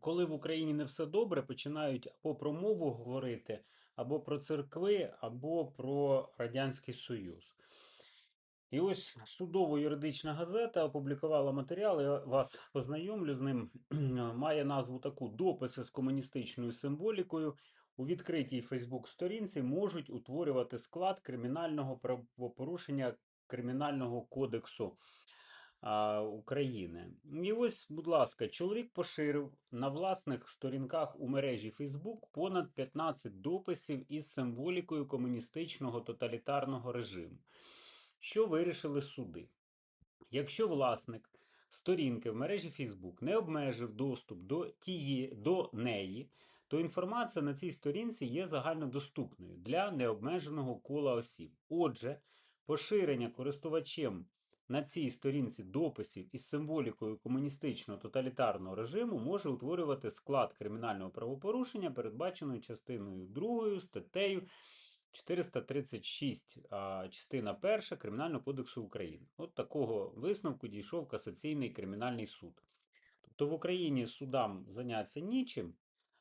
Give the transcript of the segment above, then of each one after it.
Коли в Україні не все добре, починають або про мову говорити, або про церкви, або про Радянський Союз. І ось судово-юридична газета опублікувала матеріал, я вас познайомлю з ним. Має назву таку Дописи з комуністичною символікою у відкритій Фейсбук-сторінці можуть утворювати склад кримінального правопорушення Кримінального кодексу України. І ось, будь ласка, чоловік поширив на власних сторінках у мережі Facebook понад 15 дописів із символікою комуністичного тоталітарного режиму. Що вирішили суди? Якщо власник сторінки в мережі Facebook не обмежив доступ до, тіє, до неї, то інформація на цій сторінці є загальнодоступною для необмеженого кола осіб. Отже, поширення користувачем на цій сторінці дописів із символікою комуністичного тоталітарного режиму може утворювати склад кримінального правопорушення, передбаченої частиною 2 статтею 436, частина 1 Кримінального кодексу України. От такого висновку дійшов касаційний кримінальний суд. Тобто в Україні судам заняться нічим,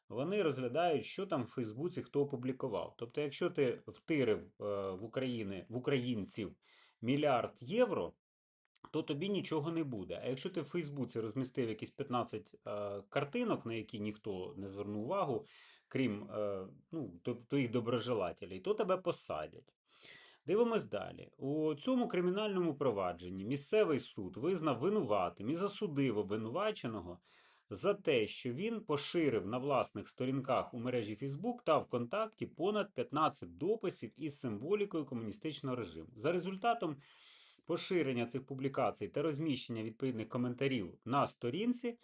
вони розглядають, що там в Фейсбуці хто опублікував. Тобто, якщо ти втирив е, в, Україні, в українців мільярд євро, то тобі нічого не буде. А якщо ти в Фейсбуці розмістив якісь 15 е, картинок, на які ніхто не звернув увагу, крім е, ну, твоїх доброжелателів, то тебе посадять. Дивимось далі. У цьому кримінальному провадженні місцевий суд визнав винуватим і засудив обвинуваченого за те, що він поширив на власних сторінках у мережі Facebook та ВКонтакті понад 15 дописів із символікою комуністичного режиму. За результатом поширення цих публікацій та розміщення відповідних коментарів на сторінці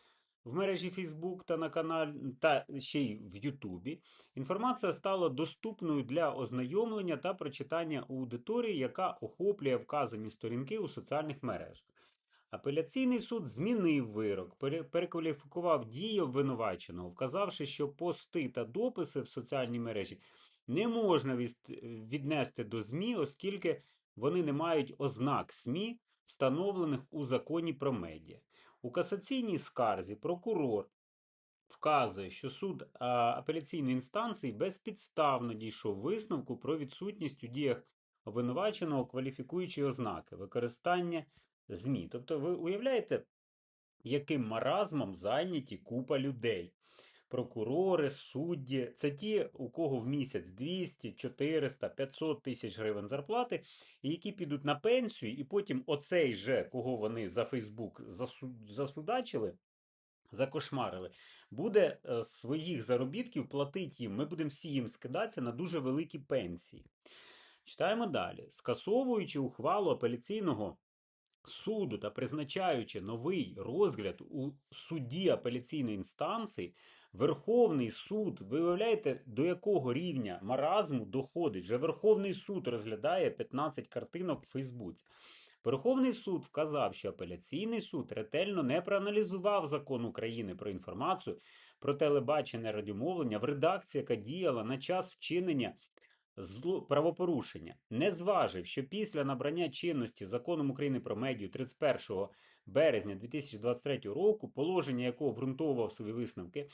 в мережі Facebook та на каналі, та ще й в Ютубі, інформація стала доступною для ознайомлення та прочитання аудиторії, яка охоплює вказані сторінки у соціальних мережах. Апеляційний суд змінив вирок, перекваліфікував дії обвинуваченого, вказавши, що пости та дописи в соціальній мережі не можна віднести до ЗМІ, оскільки вони не мають ознак СМІ, встановлених у законі про медіа. У касаційній скарзі прокурор вказує, що суд апеляційної інстанції безпідставно дійшов висновку про відсутність у діях обвинуваченого кваліфікуючої ознаки використання ЗМІ. Тобто, ви уявляєте, яким маразмом зайняті купа людей. Прокурори, судді це ті, у кого в місяць 200, 400, 500 тисяч гривень зарплати, і які підуть на пенсію, і потім оцей же, кого вони за Фейсбук засудачили, закошмарили, буде е, своїх заробітків платити їм. Ми будемо всі їм скидатися на дуже великі пенсії. Читаємо далі. Скасовуючи ухвалу апеляційного суду та призначаючи новий розгляд у суді апеляційної інстанції, Верховний суд, ви уявляєте, до якого рівня маразму доходить? Вже Верховний суд розглядає 15 картинок в Фейсбуці. Верховний суд вказав, що апеляційний суд ретельно не проаналізував закон України про інформацію про телебачення радіомовлення в редакції, яка діяла на час вчинення правопорушення, не зважив, що після набрання чинності законом України про медіа 31 березня 2023 року, положення якого обґрунтовував свої висновки,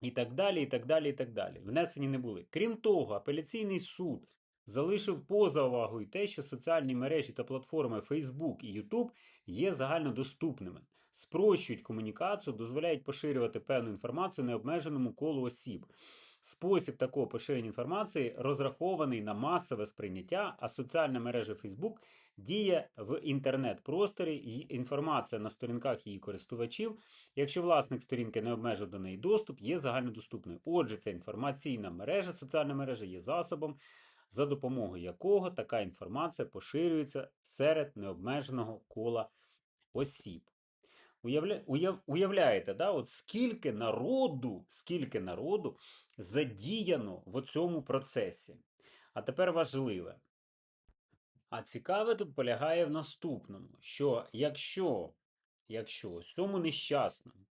і так далі, і так далі, і так далі. Внесені не були. Крім того, апеляційний суд залишив поза увагою те, що соціальні мережі та платформи Facebook і YouTube є загальнодоступними, спрощують комунікацію, дозволяють поширювати певну інформацію необмеженому колу осіб. Спосіб такого поширення інформації розрахований на масове сприйняття, а соціальна мережа Facebook діє в інтернет-просторі, і інформація на сторінках її користувачів, якщо власник сторінки не обмежив до неї доступ, є загальнодоступною. Отже, ця інформаційна мережа, соціальна мережа є засобом, за допомогою якого така інформація поширюється серед необмеженого кола осіб. Уявля... Уяв... Уявляєте, да? От скільки народу, скільки народу задіяно в цьому процесі. А тепер важливе. А цікаве тут полягає в наступному: що якщо, якщо цьому нещасному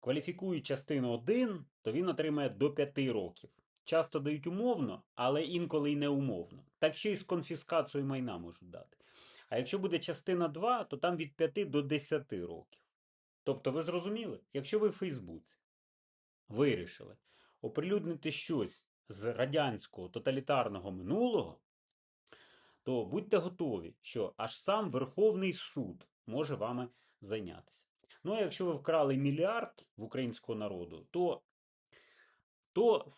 кваліфікують частину 1, то він отримає до 5 років. Часто дають умовно, але інколи й неумовно. Так ще й з конфіскацією майна можуть дати. А якщо буде частина 2, то там від 5 до 10 років. Тобто, ви зрозуміли, якщо ви в Фейсбуці вирішили оприлюднити щось з радянського тоталітарного минулого, то будьте готові, що аж сам Верховний суд може вами зайнятися. Ну, а якщо ви вкрали мільярд в українського народу, то, то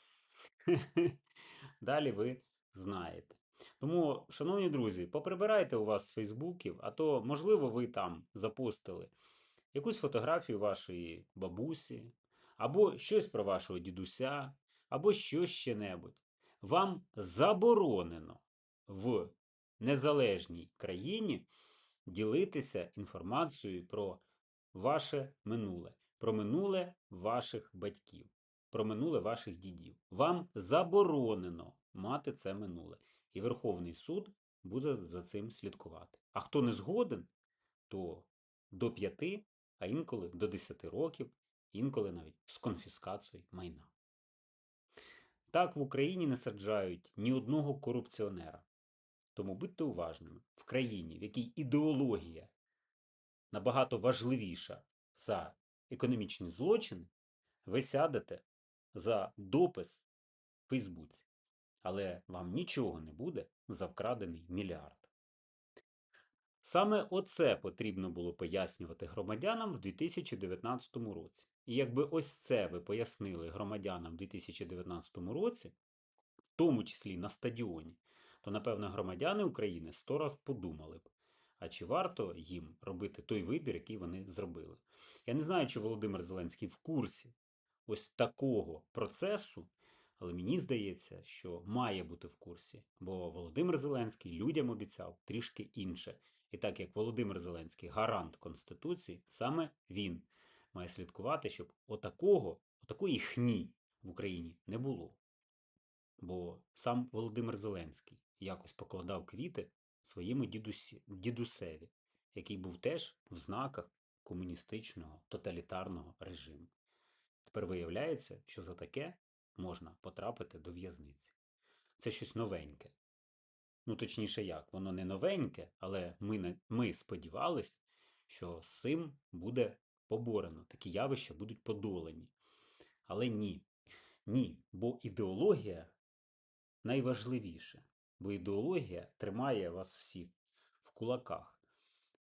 далі ви знаєте. Тому, шановні друзі, поприбирайте у вас з Фейсбуків, а то, можливо, ви там запостили якусь фотографію вашої бабусі, або щось про вашого дідуся, або щось ще небудь. Вам заборонено в незалежній країні ділитися інформацією про ваше минуле, про минуле ваших батьків, про минуле ваших дідів. Вам заборонено мати це минуле. І Верховний суд буде за цим слідкувати. А хто не згоден, то до 5, а інколи до 10 років, інколи навіть з конфіскацією майна. Так в Україні не саджають ні одного корупціонера. Тому будьте уважними, в країні, в якій ідеологія набагато важливіша за економічні злочини, ви сядете за допис в Фейсбуці. Але вам нічого не буде за вкрадений мільярд. Саме оце потрібно було пояснювати громадянам в 2019 році. І якби ось це ви пояснили громадянам в 2019 році, в тому числі на стадіоні, то, напевно, громадяни України сто раз подумали б, а чи варто їм робити той вибір, який вони зробили. Я не знаю, чи Володимир Зеленський в курсі ось такого процесу, але мені здається, що має бути в курсі, бо Володимир Зеленський людям обіцяв трішки інше. І так як Володимир Зеленський гарант Конституції, саме він має слідкувати, щоб отакого, отакої хні в Україні не було. Бо сам Володимир Зеленський якось покладав квіти своєму дідусі, дідусеві, який був теж в знаках комуністичного тоталітарного режиму. Тепер виявляється, що за таке можна потрапити до в'язниці. Це щось новеньке. Ну, точніше, як, воно не новеньке, але ми, ми сподівались, що з цим буде поборено, такі явища будуть подолані. Але ні. Ні, бо ідеологія найважливіше, бо ідеологія тримає вас всіх в кулаках,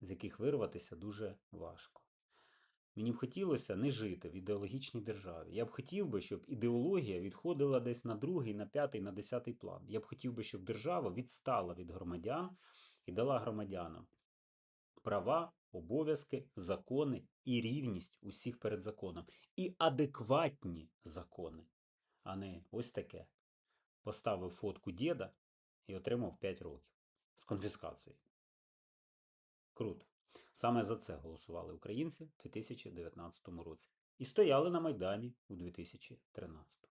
з яких вирватися дуже важко. Мені б хотілося не жити в ідеологічній державі. Я б хотів би, щоб ідеологія відходила десь на другий, на п'ятий, на десятий план. Я б хотів би, щоб держава відстала від громадян і дала громадянам права, обов'язки, закони і рівність усіх перед законом. І адекватні закони, а не ось таке. Поставив фотку діда і отримав 5 років з конфіскацією. Круто. Саме за це голосували українці в 2019 році і стояли на Майдані у 2013.